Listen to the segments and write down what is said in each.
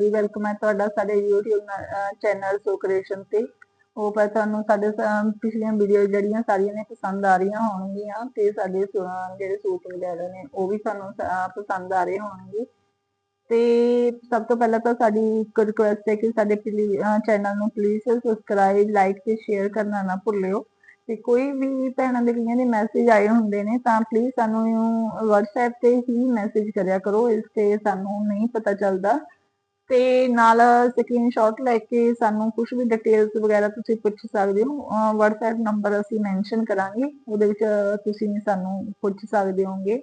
ਜੀ ਵੈਲਕਮ ਹੈ ਤੁਹਾਡਾ ਸਾਡੇ YouTube ਚੈਨਲ ਸੋ ਕ੍ਰੀਏਸ਼ਨ ਤੇ। ਉਹ ਪਰ ਤੁਹਾਨੂੰ ਸਾਡੇ ਪਿਛਲੀਆਂ ਵੀਡੀਓ ਜਿਹੜੀਆਂ ਸਾਰੀਆਂ ਨੇ ਪਸੰਦ ਆ ਰਹੀਆਂ ਹੋਣਗੀਆਂ ਤੇ ਸਾਡੇ ਜਿਹੜੇ ਸੂਟ ਵਗੈਰਾ ਨੇ, ਉਹ ਵੀ ਤੁਹਾਨੂੰ ਪਸੰਦ ਆ ਰਹੇ ਹੋਣਗੇ। ਤੇ ਸਭ ਤੋਂ ਪਹਿਲਾਂ ਤਾਂ ਸਾਡੀ ਇੱਕ ਰਿਕੁਐਸਟ ਹੈ ਕਿ ਸਾਡੇ ਚੈਨਲ ਨੂੰ ਪਲੀਜ਼ ਸਬਸਕ੍ਰਾਈਬ ਲਾਈਕ ਤੇ ਸ਼ੇਅਰ ਕਰਨਾ ਨਾ ਭੁੱਲਿਓ। ਤੇ ਕੋਈ ਵੀ ਭੈਣਾਂ ਦੇ ਕਈਆਂ ਦੇ ਮੈਸੇਜ ਆਏ ਹੁੰਦੇ ਨੇ, ਤਾਂ ਪਲੀਜ਼ ਸਾਨੂੰ WhatsApp ਤੇ ਹੀ ਮੈਸੇਜ ਕਰਿਆ ਕਰੋ, ਇਸ ਤੇ ਸਾਨੂੰ ਨਹੀਂ ਪਤਾ ਚੱਲਦਾ। ਤੇ ਨਾਲ ਸਕਰੀਨਸ਼ਾਟ ਲੈ ਕੇ ਸਾਨੂੰ ਕੁਝ ਵੀ ਡਿਟੇਲਸ ਵਗੈਰਾ ਤੁਸੀਂ ਪੁੱਛ ਸਕਦੇ ਹੋ WhatsApp ਨੰਬਰ ਅਸੀਂ ਮੈਂਸ਼ਨ ਕਰਾਂਗੇ, ਉਹਦੇ ਵਿੱਚ ਤੁਸੀਂ ਸਾਨੂੰ ਪੁੱਛ ਸਕਦੇ ਹੋਗੇ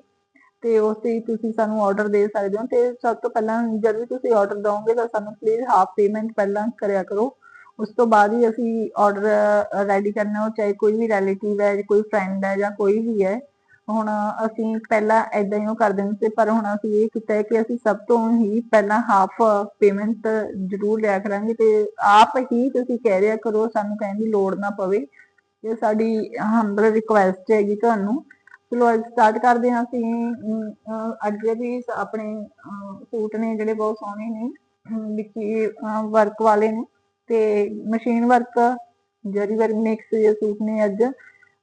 ਤੇ ਉਸ ਤੇ ਤੁਸੀਂ ਸਾਨੂੰ ਆਰਡਰ ਦੇ ਸਕਦੇ ਹੋ ਤੇ ਸਭ ਤੋਂ ਪਹਿਲਾਂ ਜਦ ਵੀ ਤੁਸੀਂ ਆਰਡਰ ਦਵੋਗੇ ਤਾਂ ਸਾਨੂੰ ਪਲੀਜ਼ ਹਾਫ ਪੇਮੈਂਟ ਪਹਿਲਾਂ ਕਰਿਆ ਕਰੋ, ਉਸ ਤੋਂ ਬਾਅਦ ਹੀ ਅਸੀਂ ਆਰਡਰ ਰੈਡੀ ਕਰਨਾ, ਉਹ ਚਾਹੇ ਕੋਈ ਵੀ ਰਿਲੇਟਿਵ ਹੈ, ਕੋਈ ਫਰੈਂਡ ਹੈ ਜਾਂ ਕੋਈ ਵੀ ਹੈ ਹੁਣ ਅਸੀਂ ਪਹਿਲਾਂ ਐਦਾਂ ਹੀ ਉਹ ਕਰ ਦਿੰਦੇ ਸੀ, ਪਰ ਹੁਣ ਅਸੀਂ ਇਹ ਕੀਤਾ ਹੈ ਕਿ ਅਸੀਂ ਸਭ ਤੋਂ ਹੀ ਪਹਿਲਾਂ ਹਾਫ ਪੇਮੈਂਟ ਜ਼ਰੂਰ ਲਿਆ ਕਰਾਂਗੇ ਤੇ ਆਪ ਹੀ ਤੁਸੀਂ ਕਹਿ ਰਿਆ ਕਰੋ, ਸਾਨੂੰ ਕਹਿਣ ਦੀ ਲੋੜ ਨਾ ਪਵੇ। ਇਹ ਸਾਡੀ ਹੰਬਲ ਰਿਕੁਐਸਟ ਹੈਗੀ ਤੁਹਾਨੂੰ। ਚਲੋ, ਅੱਜ ਸਟਾਰਟ ਕਰਦੇ ਹਾਂ ਅਸੀਂ। ਅੱਗੇ ਵੀ ਆਪਣੇ ਸੂਟ ਨੇ ਜਿਹੜੇ ਬਹੁਤ ਸੋਹਣੇ ਨੇ ਵਿੱਚ ਵਰਕ ਵਾਲੇ ਨੇ। ਤੇ machine work zari work mix ਜਿਹੇ ਸੂਟ ਨੇ ਅੱਜ।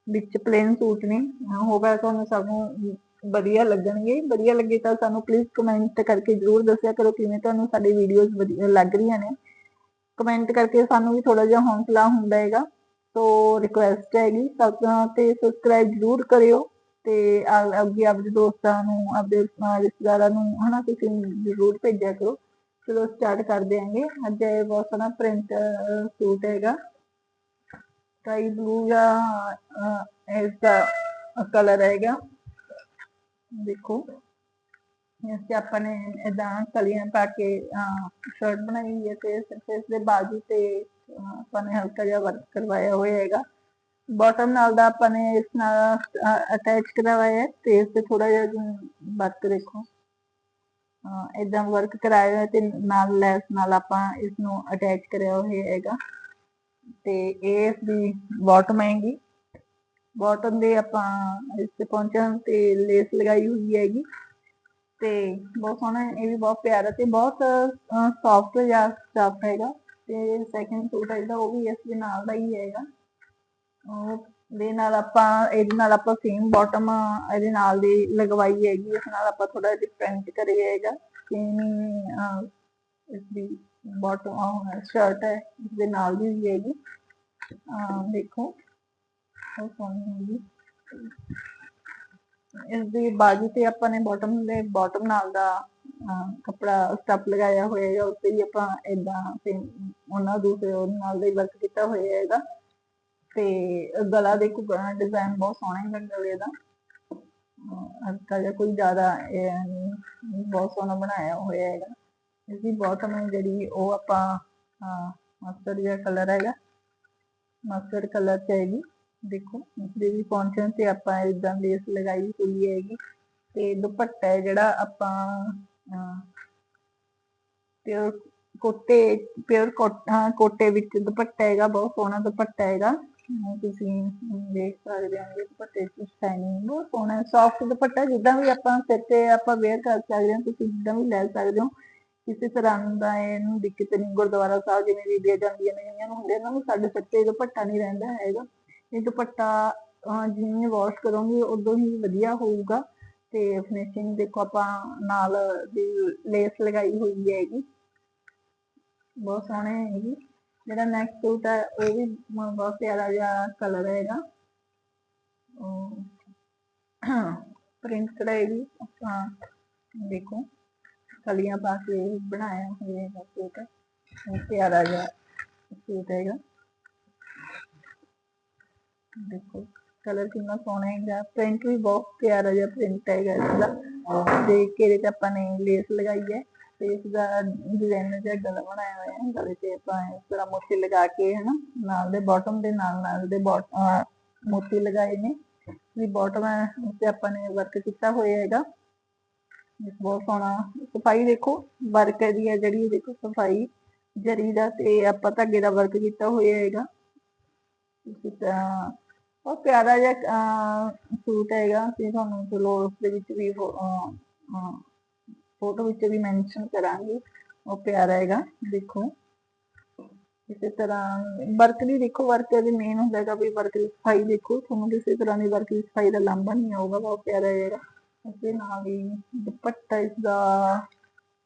ਵਿੱਚ ਪਲੇਨ ਸੂਟ ਨੇ ਹੋਗਾ ਤੁਹਾਨੂੰ ਸਭ ਵਧੀਆ ਲੱਗਣਗੇ। ਵਧੀਆ ਲੱਗੇ ਤਾਂ ਸਾਨੂੰ ਪਲੀਜ਼ ਕਮੈਂਟ ਕਰਕੇ ਜਰੂਰ ਦੱਸਿਆ ਕਰੋ ਕਿਵੇਂ ਤੁਹਾਨੂੰ ਸਾਡੀ ਵੀਡੀਓਜ਼ ਵਧੀਆ ਲੱਗ ਰਹੀਆਂ ਨੇ। ਕਮੈਂਟ ਕਰਕੇ ਸਾਨੂੰ ਵੀ ਥੋੜਾ ਜਿਹਾ ਹੌਸਲਾ ਹੁੰਦਾ ਹੈਗਾ। ਸੋ ਰਿਕੁਐਸਟ ਹੈਗੀ, ਸਭ ਤੇ ਸਬਸਕ੍ਰਾਈਬ ਜਰੂਰ ਕਰਿਓ ਤੇ ਅੱਗੇ ਆਪਣੇ ਦੋਸਤਾਂ ਨੂੰ ਆਪਣੇ ਰਿਸ਼ਤੇਦਾਰਾਂ ਨੂੰ, ਹਨਾ, ਤੁਸੀਂ ਜਰੂਰ ਭੇਜਿਆ ਕਰੋ। ਚਲੋ ਸਟਾਰਟ ਕਰ ਦਿਆਂਗੇ ਅੱਜ ਇਹ ਬਹੁਤ ਸੋਹਣਾ ਪ੍ਰਿੰਟ ਸੂਟ ਹੈਗਾ। ਸਕਾਈ ਬਲੂ ਜਾਂ ਇਸ ਦਾ ਕਲਰ ਦੇਖੋ। ਇਸ ਤੇ ਆਪਾਂ ਨੇ ਇਦਾਂ ਕਲੀਆਂ ਪਾ ਕੇ ਸ਼ਰਟ ਬਣਾਈ ਹੋਈ ਹੈ ਤੇ ਇਸ ਦੇ ਬਾਜੂ ਤੇ ਆਪਾਂ ਨੇ ਹਲਕਾ ਜਿਹਾ ਵਰਕ ਕਰਵਾਇਆ ਹੋਇਆ ਹੈਗਾ। ਬਾਟਮ ਨਾਲ ਦਾ ਆਪਾਂ ਨੇ ਇਸ ਨਾਲ ਅਟੈਚ ਕਰਵਾਇਆ ਹੈ ਤੇ ਇਸ ਤੇ ਥੋੜਾ ਜਿਹਾ ਵਰਕ ਦੇਖੋ। ਇਦਾਂ ਵਰਕ ਕਰਾਇਆ ਹੋਇਆ ਤੇ ਨਾਲ ਲੈਸ ਨਾਲ ਆਪਾਂ ਇਸ ਨੂੰ ਅਟੈਚ ਕਰਿਆ ਹੋਇਆ ਹੈਗਾ। ਤੇ ਇਸ ਦੀ ਬਾਟਮ ਹੈਗੀ ਬਾਟਮ ਦੇ ਆਪਾਂ ਇਸ ਤੇ ਪਹੁੰਚਣ ਤੇ ਲੇਸ ਲਗਾਈ ਹੋਈ ਹੈਗੀ। ਤੇ ਬਹੁਤ ਸੋਹਣਾ ਇਹ ਵੀ ਬਹੁਤ ਪਿਆਰਾ ਤੇ ਬਹੁਤ ਸੌਫਟ ਜਿਹਾ ਸਟਫ ਹੈਗਾ। ਤੇ ਸੈਕਿੰਡ ਸੂਟ ਹੈ ਜਿਹੜਾ, ਉਹ ਵੀ ਇਸ ਦੇ ਨਾਲ ਦਾ ਹੀ ਹੈਗਾ। ਉਹ ਦੇ ਨਾਲ ਆਪਾਂ, ਇਹਦੇ ਨਾਲ ਆਪਾਂ ਸੇਮ ਬਾਟਮ ਇਹਦੇ ਨਾਲ ਦੀ ਲਗਵਾਈ ਹੈਗੀ। ਇਸ ਨਾਲ ਆਪਾਂ ਥੋੜਾ ਡਿਫਰੈਂਟ ਕਰਿਆ ਹੈਗਾ। ਸੇਮ ਇਸ ਦੀ ਬਾਟਮ ਸ਼ਰਟ ਹੈ ਦੇ ਨਾਲ ਦੀ ਵੀ ਹੈਗੀ। ਅਹ ਦੇਖੋ ਬਹੁਤ ਸੋਹਣੀ ਹੈਗੀ। ਇਸ ਦੀ ਬਾਜੂ ਤੇ ਆਪਾਂ ਨੇ ਬਾਟਮ ਦੇ ਬਾਟਮ ਨਾਲ ਦਾ ਅਹ, ਕੱਪੜਾ ਲਗਾਇਆ ਹੋਇਆ ਹੈ ਉੱਤੇ ਹੀ ਆਪਾਂ ਇਦਾਂ ਉਹਨਾਂ ਦੂਸਰੇ ਨਾਲ ਦਾ ਵਰਕ ਕੀਤਾ ਹੋਇਆ ਹੈਗਾ। ਤੇ ਗਲਾ ਦੇਖੋ ਡਿਜ਼ਾਈਨ ਬਹੁਤ ਸੋਹਣਾ ਹੈ ਗਲੇ ਦਾ। ਅਹ, ਹਲਕਾ ਜਿਹਾ ਕੋਈ ਜ਼ਿਆਦਾ ਇਹ ਬਹੁਤ ਸੋਹਣਾ ਬਣਾਇਆ ਹੋਇਆ ਹੈਗਾ। ਇਸ ਬਾਟਮ ਜਿਹੜੀ ਉਹ ਆਪਾਂ ਮਸਟਰਡ ਜਿਹਾ ਕਲਰ ਹੈਗਾ ਮਸਟਰਡ ਕਲਰ ਚ ਦੇਖੋ ਇਸਦੇ ਵੀ ਪਹੁੰਚਣ ਤੇ ਆਪਾਂ ਇਦਾਂ ਲੇਸ ਲਗਾਈ ਹੋਈ ਹੈਗੀ। ਤੇ ਦੁਪੱਟਾ ਹੈ ਜਿਹੜਾ ਆਪਾਂ ਪਿਓਰ ਕੋਟੇ ਪਿਓਰ ਕੋਟੇ ਵਿੱਚ ਦੁਪੱਟਾ ਹੈਗਾ, ਬਹੁਤ ਸੋਹਣਾ ਦੁਪੱਟਾ ਹੈਗਾ। ਤੁਸੀਂ ਦੇਖ ਸਕਦੇ ਹੋ ਦੁਪੱਟੇ ਦੀ ਸ਼ਾਈਨਿੰਗ ਬਹੁਤ ਸੋਹਣਾ ਸੌਫਟ ਦੁਪੱਟਾ, ਜਿੱਦਾਂ ਵੀ ਆਪਾਂ ਸਿਰ ਤੇ ਆਪਾਂ ਵੇਅਰ ਕਰ ਸਕਦੇ ਹਾਂ, ਤੁਸੀਂ ਜਿੱਦਾਂ ਵੀ ਲੈ ਸਕਦੇ ਹੋ। ਕਿਸੇ ਤਰ੍ਹਾਂ ਦਾ ਇਹਨੂੰ ਦਿੱਕਤ ਨਹੀਂ, ਗੁਰਦੁਆਰਾ ਸਾਹਿਬ ਜਿਵੇਂ ਬੀਬੀਆਂ ਜਾਂਦੀਆਂ ਨੇ, ਇਹਨਾਂ ਨੂੰ ਹੁੰਦੇ ਇਹਨਾਂ ਨੂੰ, ਸਾਡੇ ਸਿਰ ਦੁਪੱਟਾ ਨਹੀਂ ਰਹਿੰਦਾ ਹੈਗਾ। ਇਹ ਦੁਪੱਟਾ ਜਿਵੇਂ ਵਾਸ਼ ਕਰੋਗੇ, ਉਦੋਂ ਹੀ ਵਧੀਆ ਹੋਊਗਾ। ਤੇ ਫਿਨਿਸ਼ਿੰਗ ਦੇਖੋ ਆਪਾਂ ਨਾਲ ਦੀ ਲੇਸ ਲਗਾਈ ਹੋਈ ਹੈਗੀ। ਬਹੁਤ ਸੋਹਣੇ ਹੈਗੀ। ਜਿਹੜਾ ਨੈਕਸਟ ਸੂਟ ਹੈ, ਉਹ ਵੀ ਬਹੁਤ ਪਿਆਰਾ ਜਿਹਾ ਕਲਰ ਹੈਗਾ। ਪ੍ਰਿੰਟ ਕਢਾਈ ਵੀ ਆਪਾਂ ਦੇਖੋ। ਕਲੀਆਂ ਪਾ ਕੇ ਬਣਾਇਆ ਹੋਇਆ ਹੈਗਾ ਪਿਆਰਾ ਜਿਹਾ ਸੂਟ ਹੈਗਾ। ਦੇਖੋ ਕਲਰ ਕਿੰਨਾ ਸੋਹਣਾ ਹੈਗਾ। ਪ੍ਰਿੰਟ ਵੀ ਬਹੁਤ ਪਿਆਰਾ ਜਿਹਾ ਪ੍ਰਿੰਟ ਹੈਗਾ ਇਸਦਾ। ਤੇ ਕਿਹੜੇ ਤੇ ਆਪਾਂ ਨੇ ਲੇਸ ਲਗਾਈ ਹੈ। ਤੇ ਇਸ ਦਾ ਡਿਜ਼ਾਈਨ ਜਿਹਾ ਗਲਾ ਬਣਾਇਆ ਹੋਇਆ ਹੈ ਗਲੇ ਤੇ ਆਪਾਂ ਇਸ ਤਰ੍ਹਾਂ ਮੋਤੀ ਲਗਾ ਕੇ ਹਨਾ, ਨਾਲ ਦੇ ਬਾਟਮ ਦੇ ਨਾਲ ਨਾਲ ਦੇ ਮੋਤੀ ਲਗਾਏ ਨੇ। ਵੀ ਬਾਟਮ ਤੇ ਆਪਾਂ ਨੇ ਵਰਕ ਕੀਤਾ ਹੋਇਆ ਹੈਗਾ। ਬਹੁਤ ਸੋਹਣਾ ਸਫ਼ਾਈ ਦੇਖੋ, ਵਰਕ ਦੀ ਹੈ ਜਿਹੜੀ ਦੇਖੋ ਸਫ਼ਾਈ, ਜਰੀ ਦਾ ਤੇ ਆਪਾਂ ਧਾਗੇ ਦਾ ਵਰਕ ਕੀਤਾ ਹੋਇਆ ਹੈਗਾ। ਇਸੇ ਤਰ੍ਹਾਂ ਬਹੁਤ ਪਿਆਰਾ ਜਿਹਾ ਸੂਟ ਹੈਗਾ ਤੇ ਤੁਹਾਨੂੰ ਚਲੋ ਉਸ ਦੇ ਵਿੱਚ ਵੀ ਫੋਟੋ ਵਿੱਚ ਵੀ ਮੈਂਸ਼ਨ ਕਰਾਂਗੇ। ਉਹ ਪਿਆਰਾ ਹੈਗਾ, ਦੇਖੋ। ਇਸੇ ਤਰ੍ਹਾਂ ਵਰਕ ਦੀ ਦੇਖੋ, ਵਰਕ ਦੇ ਮੇਨ ਹੁੰਦਾ ਹੈਗਾ ਵੀ ਵਰਕ ਦੀ ਸਫ਼ਾਈ ਦੇਖੋ, ਤੁਹਾਨੂੰ ਕਿਸੇ ਤਰ੍ਹਾਂ ਦੀ ਵਰਕ ਦੀ ਸਫ਼ਾਈ ਦਾ ਲਾਂਭਾ ਨਹੀਂ ਆਊਗਾ, ਬਹੁਤ ਪਿਆਰਾ ਹੈਗਾ। ਇਸੇ ਨਾਲ ਹੀ ਦੁਪੱਟਾ ਇਸਦਾ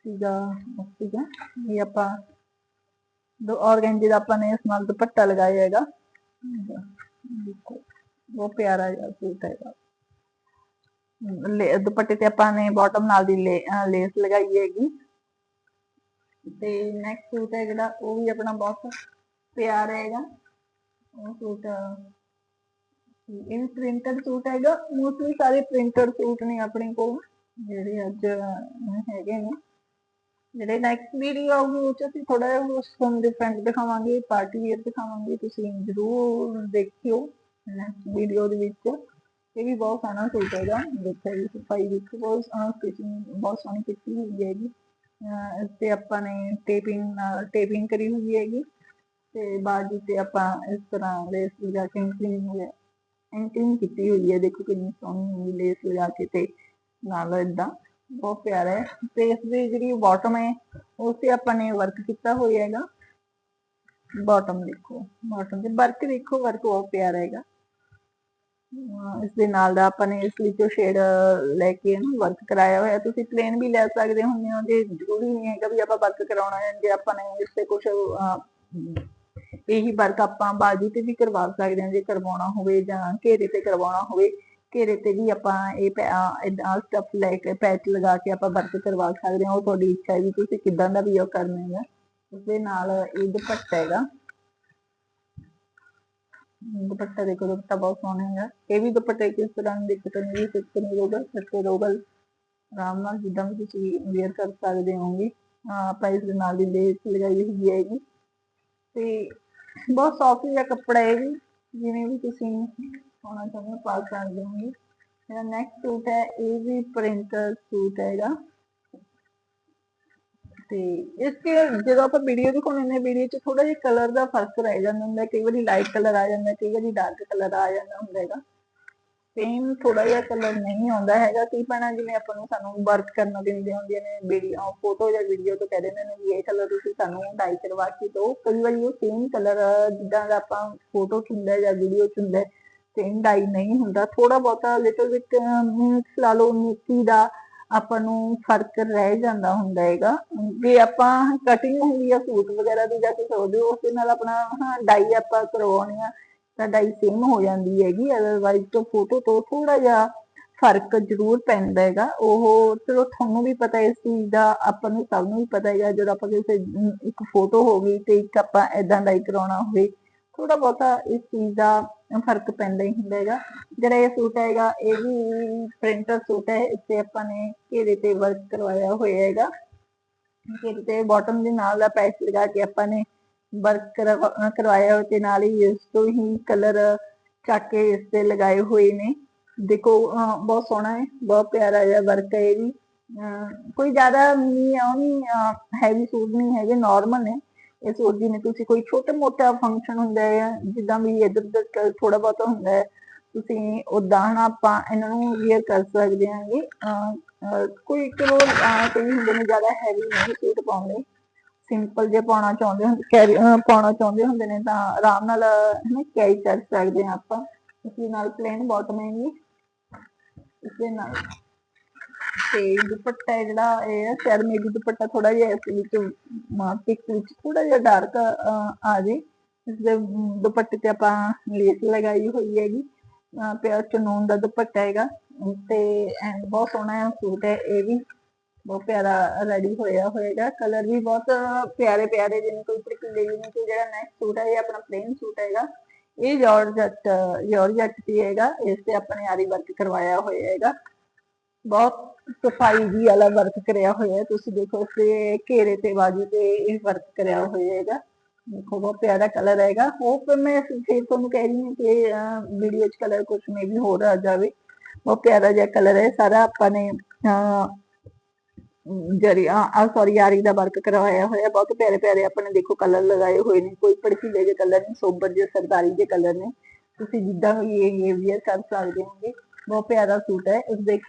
ਸੀਗਾ ਸੀਗਾ ਇਹ ਆਪਾਂ ਦੋ ਔਰਗੈਂਜੀ ਦਾ ਆਪਾਂ ਨੇ ਇਸ ਨਾਲ ਦੁਪੱਟਾ ਲਗਾਇਆ ਹੈਗਾ। ਦੇਖੋ ਬਹੁਤ ਪਿਆਰਾ ਜਿਹਾ ਸੂਟ ਹੈਗਾ। ਦੁਪੱਟੇ ਤੇ ਆਪਾਂ ਨੇ ਬਾਟਮ ਨਾਲ ਦੀ ਲੇਸ ਲਗਾਈ ਹੈਗੀ। ਤੇ ਨੈਕਸਟ ਸੂਟ ਹੈ ਜਿਹੜਾ, ਉਹ ਵੀ ਆਪਣਾ ਬਹੁਤ ਪਿਆਰਾ ਹੈਗਾ। ਉਹ ਸੂਟ ਇਹ ਪ੍ਰਿੰਟਡ ਸੂਟ ਹੈਗਾ। ਮੋਸਟਲੀ ਸਾਰੇ ਪ੍ਰਿੰਟਡ ਸੂਟ ਨੇ ਆਪਣੇ ਕੋਲ, ਜਿਹੜੇ ਅੱਜ ਹੈਗੇ ਨੇ। ਜਿਹੜੇ ਨੈਕਸਟ ਵੀਡੀਓ ਆਊਗੀ, ਉਹ ਚ ਅਸੀਂ ਥੋੜਾ ਜਿਹਾ ਉਸ ਤੋਂ ਡਿਫਰੈਂਟ ਦਿਖਾਵਾਂਗੇ ਪਾਰਟੀ ਵੇਅਰ ਦਿਖਾਵਾਂਗੇ, ਤੁਸੀਂ ਜ਼ਰੂਰ ਦੇਖਿਓ ਨੈਕਸਟ ਵੀਡੀਓ ਦੇ ਵਿੱਚ। ਇਹ ਵੀ ਬਹੁਤ ਸੋਹਣਾ ਸੂਟ ਹੈਗਾ। ਦੇਖੋ ਜੀ, ਸਫ਼ਾਈ ਵਿੱਚ ਬਹੁਤ ਸੋਹਣਾ ਸਟਿਚਿੰਗ ਬਹੁਤ ਸੋਹਣੀ ਕੀਤੀ ਹੋਈ ਹੈਗੀ। ਇਸ ਤੇ ਆਪਾਂ ਨੇ ਟੇਪਿੰਗ ਟੇਪਿੰਗ ਕਰੀ ਹੋਈ ਹੈਗੀ। ਤੇ ਬਾਜੂ ਤੇ ਆਪਾਂ ਇਸ ਤਰ੍ਹਾਂ ਲੇਸ ਲਗਾ ਕੇ ਇੰਕਲਿੰਗ ਹੋਇਆ ਇੰਕਲਿੰਗ ਕੀਤੀ ਹੋਈ ਹੈ ਦੇਖੋ ਕਿੰਨੀ ਸੋਹਣੀ ਲੇਸ ਲਗਾ ਕੇ ਤੇ ਨਾਲ ਇਦਾਂ ਬਹੁਤ ਪਿਆਰਾ ਹੈ। ਤੇ ਇਸ ਦੀ ਜਿਹੜੀ ਬਾਟਮ ਹੈ, ਉਸ ਤੇ ਆਪਾਂ ਨੇ ਵਰਕ ਕੀਤਾ ਹੋਇਆ ਹੈਗਾ। ਬਾਟਮ ਦੇਖੋ ਬਾਟਮ ਤੇ ਵਰਕ ਦੇਖੋ ਵਰਕ ਬਹੁਤ ਪਿਆਰਾ ਹੈਗਾ। ਇਸ ਦੇ ਨਾਲ ਦਾ ਆਪਾਂ ਨੇ ਇਸ ਸ਼ੇਡ ਲੈ ਕੇ ਇਹਨੂੰ ਵਰਕ ਕਰਾਇਆ ਹੋਇਆ, ਤੁਸੀਂ ਪਲੇਨ ਵੀ ਲੈ ਸਕਦੇ ਹੁੰਦੇ ਹੋ, ਜੇ ਜ਼ਰੂਰੀ ਨਹੀਂ ਹੈਗਾ ਵੀ ਆਪਾਂ ਵਰਕ ਕਰਾਉਣਾ ਹੈ, ਜੇ ਆਪਾਂ ਨੇ ਇਸ ਤੇ ਕੁਝ ਇਹੀ ਵਰਕ ਆਪਾਂ ਬਾਜੂ ਤੇ ਵੀ ਕਰਵਾ ਸਕਦੇ ਹਾਂ, ਜੇ ਕਰਵਾਉਣਾ ਹੋਵੇ ਜਾਂ ਘੇਰੇ ਤੇ ਕਰਵਾਉਣਾ ਹੋਵੇ, ਘੇਰੇ ਤੇ ਵੀ ਆਪਾਂ ਇਹ ਇਦਾਂ ਸਟਫ ਲੈ ਕੇ ਪੈਚ ਲਗਾ ਕੇ ਆਪਾਂ ਵਰਕ ਕਰਵਾ ਸਕਦੇ ਹਾਂ, ਉਹ ਤੁਹਾਡੀ ਇੱਛਾ ਹੈ ਵੀ ਤੁਸੀਂ ਕਿਦਾਂ ਦਾ ਵੀ ਉਹ ਕਰਨਾ ਹੈ ਉਸ ਦੇ ਨਾਲ ਇਹ ਦੁਪੱਟਾ ਹੈਗਾ। ਦੁਪੱਟਾ ਦੇਖੋ, ਦੁਪੱਟਾ ਬਹੁਤ ਸੋਹਣਾ ਹੈਗਾ। ਇਹ ਵੀ ਦੁਪੱਟੇ ਕਿਸ ਤਰ੍ਹਾਂ ਦਿੱਕਤ ਨਹੀਂ ਵੀ ਸਿੱਕ ਨਹੀਂ ਹੋਗਾ ਸੱਤੇ ਰੋਗਲ, ਆਰਾਮ ਨਾਲ ਜਿੱਦਾਂ ਵੀ ਤੁਸੀਂ ਵੇਅਰ ਕਰ ਸਕਦੇ ਹੋਗੇ ਆਪਾਂ ਇਸ ਦੇ ਨਾਲ ਹੀ ਲੇਸ ਲਗਾਈ ਹੋਈ ਹੈਗੀ। ਤੇ ਬਹੁਤ ਸੌਫਟ ਜਿਹਾ ਕੱਪੜਾ ਹੈ ਜੀ, ਜਿਵੇਂ ਵੀ ਤੁਸੀਂ ਪਾਉਣਾ ਚਾਹੁੰਦੇ ਹੋ, ਪਾ ਸਕਦੇ ਹੋਗੇ ਮੇਰਾ ਨੈਕਸਟ ਸੂਟ ਹੈ, ਇਹ ਵੀ ਪ੍ਰਿੰਟਰ ਸੂਟ ਹੈਗਾ ਤੇ ਇਸ ਕੇ ਜਦੋਂ ਆਪਾਂ ਵੀਡੀਓ ਦਿਖਾਉਂਦੇ ਨੇ ਵੀਡੀਓ 'ਚ ਥੋੜਾ ਜਿਹਾ ਕਲਰ ਦਾ ਫ਼ਰਕ ਰਹਿ ਜਾਂਦਾ ਹੁੰਦਾ ਕਈ ਵਾਰੀ ਲਾਈਟ ਕਲਰ ਆ ਜਾਂਦਾ, ਕਈ ਵਾਰੀ ਡਾਰਕ ਕਲਰ ਆ ਜਾਂਦਾ ਹੁੰਦਾ ਹੈਗਾ। ਸੇਮ ਥੋੜਾ ਜਿਹਾ ਕਲਰ ਨਹੀਂ ਆਉਂਦਾ ਹੈਗਾ। ਕੀ ਪੈਣਾ? ਜਿਵੇਂ ਆਪਾਂ ਨੂੰ ਸਾਨੂੰ ਵਰਕ ਕਰਨਾ ਦਿੰਦੇ ਹੁੰਦੀਆਂ ਨੇ ਵੀਡੀਓ ਫੋਟੋ ਜਾਂ ਵੀਡੀਓ ਤੋਂ ਕਹਿ ਦਿੰਦੇ ਨੇ ਵੀ ਇਹ ਕਲਰ ਤੁਸੀਂ ਸਾਨੂੰ ਡਾਈ ਕਰਵਾ ਕੇ ਦਿਓ ਕਈ ਵਾਰੀ ਉਹ ਸੇਮ ਕਲਰ ਜਿੱਦਾਂ ਦਾ ਆਪਾਂ ਫੋਟੋ 'ਚ ਜਾਂ ਵੀਡੀਓ 'ਚ ਸੇਮ ਡਾਈ ਨਹੀਂ ਹੁੰਦਾ। ਥੋੜਾ ਬਹੁਤਾ ਲਿਟਲ ਬਿਟ ਮਿਕਸ ਲਾ ਲਓ ਮਿੱਟੀ ਦਾ ਆਪਾਂ ਨੂੰ ਫ਼ਰਕ ਰਹਿ ਜਾਂਦਾ ਹੁੰਦਾ ਹੈਗਾ। ਜੇ ਆਪਾਂ ਕਟਿੰਗ ਹੁੰਦੀ ਆ ਸੂਟ ਵਗੈਰਾ ਦੀ ਜਾਂ ਕੁਝ ਉਹਦੇ ਉਸ ਨਾਲ ਆਪਣਾ ਡਾਈ ਆਪਾਂ ਕਰਵਾਉਣੀ ਆ ਤਾਂ ਡਾਈ ਸੇਮ ਹੋ ਜਾਂਦੀ ਹੈਗੀ। ਅਦਰਵਾਈਜ਼ ਤੋਂ ਫੋਟੋ ਤੋਂ ਥੋੜਾ ਜਿਹਾ ਫ਼ਰਕ ਜ਼ਰੂਰ ਪੈਂਦਾ ਹੈਗਾ। ਉਹ ਚਲੋ ਤੁਹਾਨੂੰ ਵੀ ਪਤਾ ਇਸ ਚੀਜ਼ ਦਾ, ਆਪਾਂ ਨੂੰ ਸਭ ਨੂੰ ਵੀ ਪਤਾ ਹੈਗਾ, ਜਦੋਂ ਆਪਾਂ ਕਿਸੇ ਇੱਕ ਫੋਟੋ ਹੋ ਗਈ ਤੇ ਇੱਕ ਆਪਾਂ ਐਦਾਂ ਡਾਈ ਕਰਾਉਣਾ ਹੋਵੇ ਥੋੜਾ ਬਹੁਤਾ ਇਸ ਚੀਜ਼ ਦਾ ਫ਼ਰਕ ਪੈਂਦਾ ਹੀ ਹੁੰਦਾ ਹੈਗਾ। ਜਿਹੜਾ ਇਹ ਸੂਟ ਹੈਗਾ, ਇਹ ਵੀ ਪ੍ਰਿੰਟਰ ਸੂਟ ਹੈ ਇਸ ਤੇ ਆਪਾਂ ਨੇ ਘੇਰੇ ਤੇ ਵਰਕ ਕਰਵਾਇਆ ਹੋਇਆ ਹੈਗਾ। ਘੇਰੇ ਤੇ ਬਾਟਮ ਦੇ ਨਾਲ ਦਾ ਪੈਚ ਲਗਾ ਕੇ ਆਪਾਂ ਨੇ ਵਰਕ ਕਰਵਾਇਆ ਤੇ ਨਾਲ ਹੀ ਇਸ ਤੋਂ ਹੀ ਕਲਰ ਚੱਕ ਕੇ ਇਸ ਤੇ ਲਗਾਏ ਹੋਏ ਨੇ। ਦੇਖੋ ਬਹੁਤ ਸੋਹਣਾ ਹੈ, ਬਹੁਤ ਪਿਆਰਾ ਜਿਹਾ ਵਰਕ ਹੈ ਇਹ ਵੀ। ਕੋਈ ਜ਼ਿਆਦਾ ਨਹੀਂ ਆਉਣੀ ਹੈਵੀ ਸੂਟ ਨਹੀਂ ਹੈਗੇ ਨਾਰਮਲ ਨੇ ਇਹ ਸੂਟ ਜਿਵੇਂ ਤੁਸੀਂ ਕੋਈ ਛੋਟਾ ਮੋਟਾ ਫੰਕਸ਼ਨ ਹੁੰਦਾ ਹੈ, ਜਿੱਦਾਂ ਵੀ ਇਧਰ ਉਧਰ ਥੋੜਾ ਬਹੁਤਾ ਹੁੰਦਾ ਹੈ, ਤੁਸੀਂ ਉਦਾਂ ਆਪਾਂ ਇਹਨਾਂ ਨੂੰ ਵੇਅਰ ਕਰ ਸਕਦੇ ਹਾਂਗੇ। ਕੋਈ ਚਲੋ ਕਈ ਹੁੰਦੇ ਨੇ ਜ਼ਿਆਦਾ ਹੈਵੀ ਨਹੀਂ ਸੂਟ ਪਾਉਂਦੇ। ਸਿੰਪਲ ਜੇ ਪਾਉਣਾ ਚਾਹੁੰਦੇ ਹੁੰਦੇ ਕੈਰੀ ਪਾਉਣਾ ਚਾਹੁੰਦੇ ਹੁੰਦੇ ਨੇ ਤਾਂ ਆਰਾਮ ਨਾਲ, ਹਨਾ ਕੈਰੀ ਕਰ ਸਕਦੇ ਹਾਂ ਆਪਾਂ। ਇਸ ਨਾਲ ਪਲੇਨ ਬਾਟਮ ਹੈਗੀ ਇਸ ਨਾਲ। ਤੇ ਦੁਪੱਟਾ ਹੈ ਜਿਹੜਾ ਇਹ ਹੈ ਸ਼ਾਇਦ ਮੇਬੀ ਦੁਪੱਟਾ ਥੋੜਾ ਜਿਹਾ ਇਸ ਵਿੱਚ ਪਿਕ ਵਿੱਚ ਥੋੜਾ ਜਿਹਾ ਡਾਰਕ ਆ ਜੇ। ਇਸ ਦੇ ਦੁਪੱਟੇ ਤੇ ਆਪਾਂ ਲੇਸ ਲਗਾਈ ਹੋਈ ਹੈਗੀ। ਪਿਆਰ ਚਨੂਨ ਦਾ ਦੁਪੱਟਾ ਹੈਗਾ। ਤੇ ਐਂਡ ਬਹੁਤ ਸੋਹਣਾ ਸੂਟ ਹੈ ਇਹ ਵੀ। ਬਹੁਤ ਪਿਆਰਾ ਰੈਡੀ ਹੋਇਆ ਹੋਏਗਾ। ਕਲਰ ਵੀ ਬਹੁਤ ਪਿਆਰੇ ਪਿਆਰੇ ਜਿਵੇਂ ਕੋਈ ਭੜਕੀਲੇ ਜਿਵੇਂ ਕਿ ਜਿਹੜਾ ਨੈਕਸਟ ਸੂਟ ਹੈ, ਇਹ ਆਪਣਾ ਪਲੇਨ ਸੂਟ ਹੈਗਾ। ਇਹ ਜਾਰਜਟ ਜਾਰਜਟ ਦੀ ਹੈਗਾ, ਇਸ ਤੇ ਆਪਣੇ ਆਰੀ ਵਰਕ ਕਰਵਾਇਆ ਹੋਇਆ ਹੈਗਾ। ਬਹੁਤ ਸਫ਼ਾਈ ਦੀ ਵਾਲਾ ਵਰਕ ਕਰਿਆ ਹੋਇਆ ਹੈ। ਤੁਸੀਂ ਦੇਖੋ, ਇਸੇ ਘੇਰੇ ਤੇ ਬਾਜੂ ਤੇ ਇਹ ਵਰਕ ਕਰਿਆ ਹੋਇਆ ਹੈਗਾ। ਦੇਖੋ, ਬਹੁਤ ਪਿਆਰਾ ਕਲਰ ਹੈਗਾ। ਹੋਪ ਮੈਂ ਫਿਰ ਤੁਹਾਨੂੰ ਕਹਿ ਰਹੀ ਹਾਂ ਕਿ ਵੀਡੀਓ 'ਚ ਕਲਰ ਕੁਝ ਮੇ ਵੀ ਹੋਰ ਆ ਜਾਵੇ। ਬਹੁਤ ਪਿਆਰਾ ਜਿਹਾ ਕਲਰ ਹੈ। ਸਾਰਾ ਆਪਾਂ ਨੇ ਜਰੀ, ਆ ਸੌਰੀ ਯਾਰੀ ਦਾ ਵਰਕ ਕਰਵਾਇਆ ਹੋਇਆ, ਬਹੁਤ ਪਿਆਰੇ ਪਿਆਰੇ ਆਪਣੇ ਦੇਖੋ ਕਲਰ ਲਗਾਏ ਹੋਏ ਨੇ, ਕੋਈ ਭੜਕੀਲੇ ਜਿਹੇ ਕਲਰ ਨਹੀਂ, ਸੋਬਰ ਜਿਹੇ, ਸਰਦਾਰੀ ਜਿਹੇ ਕਲਰ ਨੇ। ਤੁਸੀਂ ਜਿੱਦਾਂ ਵੀ ਇਹ ਵੇਅਰ ਕਰ ਸਕਦੇ ਹੋਗੇ, ਬਹੁਤ ਪਿਆਰਾ ਸੂਟ ਹੈ। ਇਸ ਦੇ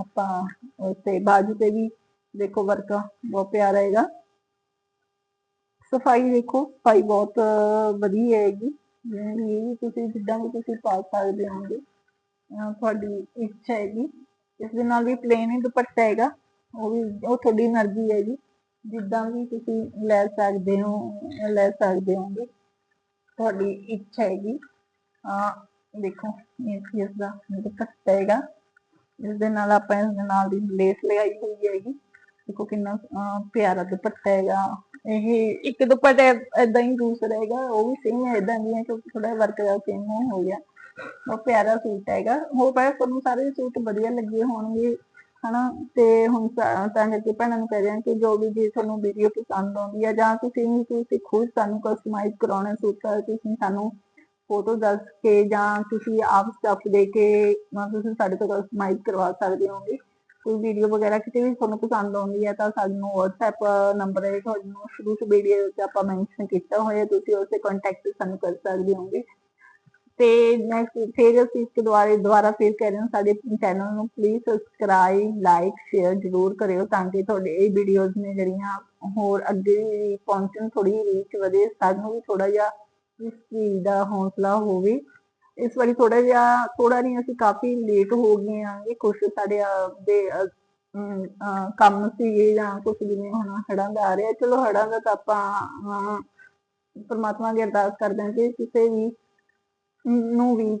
ਆਪਾਂ ਉਸੇ ਬਾਜੂ ਤੇ ਵੀ ਦੇਖੋ ਵਰਕ ਬਹੁਤ ਪਿਆਰਾ ਹੈਗਾ। ਸਫ਼ਾਈ ਦੇਖੋ, ਸਫ਼ਾਈ ਬਹੁਤ ਵਧੀਆ ਹੈਗੀ। ਜਿਵੇਂ ਤੁਸੀਂ ਜਿੱਦਾਂ ਵੀ ਤੁਸੀਂ ਪਾ ਸਕਦੇ ਹੋਗੇ। ਤੁਹਾਡੀ ਇੱਛਾ ਹੈਗੀ। ਇਸ ਦੇ ਨਾਲ ਵੀ ਪਲੇਨ ਹੀ ਦੁਪੱਟਾ ਹੈਗਾ। ਉਹ ਵੀ, ਉਹ ਤੁਹਾਡੀ ਮਰਜ਼ੀ ਹੈਗੀ ਜਿੱਦਾਂ ਵੀ ਤੁਸੀਂ ਲੈ ਸਕਦੇ ਹੋ, ਲੈ ਸਕਦੇ ਹੋਗੇ। ਤੁਹਾਡੀ ਇੱਛਾ ਹੈਗੀ ਆ ਦੇਖੋ ਇਹ ਇਸ ਦਾ ਦੁਪੱਟਾ ਹੈਗਾ। ਇਸ ਦੇ ਨਾਲ ਆਪਾਂ ਇਸ ਦੇ ਨਾਲ ਦੀ ਲੇਸ ਲਗਾਈ ਹੋਈ ਹੈਗੀ ਦੇਖੋ ਕਿੰਨਾ ਪਿਆਰਾ ਦੁਪੱਟਾ ਹੈਗਾ। ਇਹ ਇੱਕ ਦੁਪੱਟਾ ਏਦਾਂ ਹੀ ਦੂਸਰਾ ਹੈਗਾ। ਉਹ ਵੀ ਸੇਮ ਹੈ, ਏਦਾਂ ਦੀ ਹੈ ਕਿਉਂਕਿ ਥੋੜਾ ਵਰਕ ਦਾ ਸੇਮ ਹੋ ਗਿਆ। ਬਹੁਤ ਪਿਆਰਾ ਸੂਟ ਹੈਗਾ। ਹੋ ਪਾਇਆ ਤੁਹਾਨੂੰ ਸਾਰੇ ਸੂਟ ਵਧੀਆ ਲੱਗੇ ਹੋਣਗੇ। ਹਨਾ, ਤੇ ਹੁਣ ਤਾਂ ਤਾਂ ਕਰਕੇ ਭੈਣਾਂ ਨੂੰ ਕਹਿ ਰਹੇ ਹਾਂ ਕਿ ਜੋ ਵੀ ਜੇ ਤੁਹਾਨੂੰ ਵੀਡੀਓ ਪਸੰਦ ਆਉਂਦੀ ਹੈ ਜਾਂ ਤੁਸੀਂ ਤੁਸੀਂ ਖੁਦ ਸਾਨੂੰ ਕਸਟਮਾਈਜ਼ ਕਰਾਉਣਾ ਸੂਟ ਤੁਸੀਂ ਸਾਨੂੰ ਫੋਟੋ ਦੱਸ ਕੇ ਜਾਂ ਤੁਸੀਂ ਆਪ ਸਟਫ ਦੇ ਕੇ ਤੁਸੀਂ ਸਾਡੇ ਤੋਂ ਕਸਟਮਾਈਜ਼ ਕਰਵਾ ਸਕਦੇ ਹੋਗੇ ਕੋਈ ਵੀਡੀਓ ਵਗੈਰਾ ਕਿਤੇ ਵੀ ਤੁਹਾਨੂੰ ਪਸੰਦ ਆਉਂਦੀ ਹੈ ਤਾਂ ਸਾਨੂੰ WhatsApp ਨੰਬਰ ਹੈ, ਤੁਹਾਨੂੰ ਸ਼ੁਰੂ ਤੋਂ ਵੀਡੀਓ ਵਿੱਚ ਆਪਾਂ ਮੈਂਸ਼ਨ ਕੀਤਾ ਹੋਇਆ, ਤੁਸੀਂ ਉਸੇ ਕੰਟੈਕਟ ਸਾਨੂੰ ਕਰ ਸਕਦੇ ਹੋਗੇ ਤੇ ਨੈਕਸਟ ਫਿਰ ਅਸੀਂ ਇਸ ਦੁਆਰੇ ਦੁਬਾਰਾ ਫਿਰ ਕਹਿ ਰਹੇ ਹਾਂ ਸਾਡੇ ਚੈਨਲ ਨੂੰ ਪਲੀਜ਼ ਸਬਸਕ੍ਰਾਈਬ ਲਾਈਕ ਸ਼ੇਅਰ ਜ਼ਰੂਰ ਕਰਿਓ ਤਾਂ ਕਿ ਤੁਹਾਡੇ ਇਹ ਵੀਡੀਓਜ਼ ਨੇ ਜਿਹੜੀਆਂ ਹੋਰ ਅੱਗੇ ਪਹੁੰਚਣ ਥੋੜੀ ਰੀਚ ਵਧੇ ਸਾਨੂੰ ਵੀ ਥੋੜਾ ਜਿਹਾ ਇਸ ਚੀਜ਼ ਦਾ ਹੌਸਲਾ ਹੋਵੇ। ਇਸ ਵਾਰੀ ਥੋੜਾ ਜਿਹਾ ਥੋੜਾ ਨਹੀਂ ਅਸੀਂ ਕਾਫੀ ਲੇਟ ਹੋ ਗਏ ਆਂਗੇ ਕੁਝ ਸਾਡੇ ਦੇ ਕੰਮ ਸੀਗੇ ਜਾਂ ਕੁਝ ਜਿਵੇਂ ਹੁਣ ਹੜਾਂ ਦਾ ਆ ਰਿਹਾ ਚਲੋ ਹੜਾਂ ਦਾ ਤਾਂ ਆਪਾਂ ਅਹ, ਪਰਮਾਤਮਾ ਅੱਗੇ ਅਰਦਾਸ ਕਰਦੇ ਹਾਂ ਕਿ ਕਿਸੇ ਵੀ ਨੂੰ ਵੀ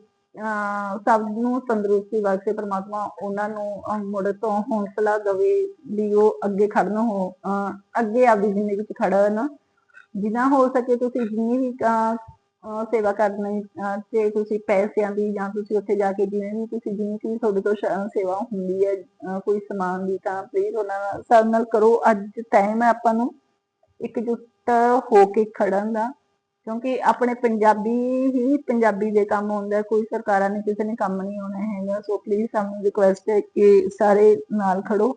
ਸਭ ਨੂੰ ਤੰਦਰੁਸਤੀ ਬਖਸ਼ੇ ਪ੍ਰਮਾਤਮਾ ਉਹਨਾਂ ਨੂੰ ਮੁੜ ਤੋਂ ਹੌਸਲਾ ਦੇਵੇ ਵੀ ਉਹ ਅੱਗੇ ਖੜਨ ਹੋ ਅੱਗੇ ਆਪਦੀ ਜ਼ਿੰਦਗੀ 'ਚ ਖੜਨ। ਜਿੰਨਾ ਹੋ ਸਕੇ ਤੁਸੀਂ ਜਿੰਨੀ ਵੀ ਸੇਵਾ ਕਰਨੀ ਤੇ ਤੁਸੀਂ ਪੈਸਿਆਂ ਦੀ ਜਾਂ ਤੁਸੀਂ ਉੱਥੇ ਜਾ ਕੇ ਜਿਵੇਂ ਵੀ ਤੁਸੀਂ ਜਿੰਨੀ ਵੀ ਤੁਹਾਡੇ ਤੋਂ ਸੇਵਾ ਹੁੰਦੀ ਹੈ ਕੋਈ ਸਮਾਨ ਦੀ, ਤਾਂ ਪਲੀਜ਼ ਉਹਨਾਂ ਨਾਲ, ਸਭ ਨਾਲ ਕਰੋ। ਅੱਜ ਟਾਈਮ ਹੈ ਆਪਾਂ ਨੂੰ ਇੱਕ ਜੁੱਟ ਹੋ ਕੇ ਖੜਨ ਦਾ। ਕਿਉਂਕਿ ਆਪਣੇ ਪੰਜਾਬੀ ਹੀ ਪੰਜਾਬੀ ਦੇ ਕੰਮ ਆਉਂਦਾ ਕੋਈ ਸਰਕਾਰਾਂ ਨੇ ਕਿਸੇ ਨੇ ਕੰਮ ਨਹੀਂ ਆਉਣਾ ਹੈਗਾ। ਸੋ ਪਲੀਜ਼ ਸਾਨੂੰ ਰਿਕੁਐਸਟ ਹੈ ਕਿ ਸਾਰੇ ਨਾਲ ਖੜੋ।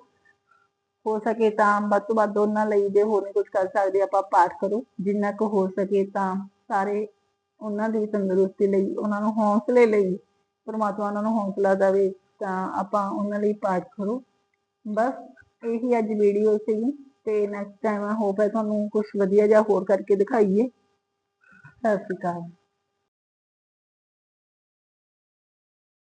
ਹੋ ਸਕੇ ਤਾਂ ਵੱਧ ਤੋਂ ਵੱਧ ਉਹਨਾਂ ਲਈ ਜੇ ਹੋਰ ਨਹੀਂ ਕੁਝ ਕਰ ਸਕਦੇ, ਆਪਾਂ ਪਾਠ ਕਰੋ। ਜਿੰਨਾ ਕੁ ਹੋ ਸਕੇ ਤਾਂ ਸਾਰੇ ਉਹਨਾਂ ਦੀ ਤੰਦਰੁਸਤੀ ਲਈ, ਉਹਨਾਂ ਨੂੰ ਹੌਸਲੇ ਲਈ, ਪਰਮਾਤਮਾ ਉਹਨਾਂ ਨੂੰ ਹੌਸਲਾ ਦੇਵੇ, ਤਾਂ ਆਪਾਂ ਉਹਨਾਂ ਲਈ ਪਾਠ ਕਰੋ। ਬਸ ਇਹੀ ਅੱਜ ਵੀਡੀਓ ਸੀ ਤੇ ਨੈਕਸਟ ਟਾਈਮ ਹੋਪ ਹੈ ਤੁਹਾਨੂੰ ਕੁਝ ਵਧੀਆ ਜਿਹਾ ਹੋਰ ਕਰਕੇ ਦਿਖਾਈਏ। ਸਤਿ ਸ਼੍ਰੀ ਅਕਾਲ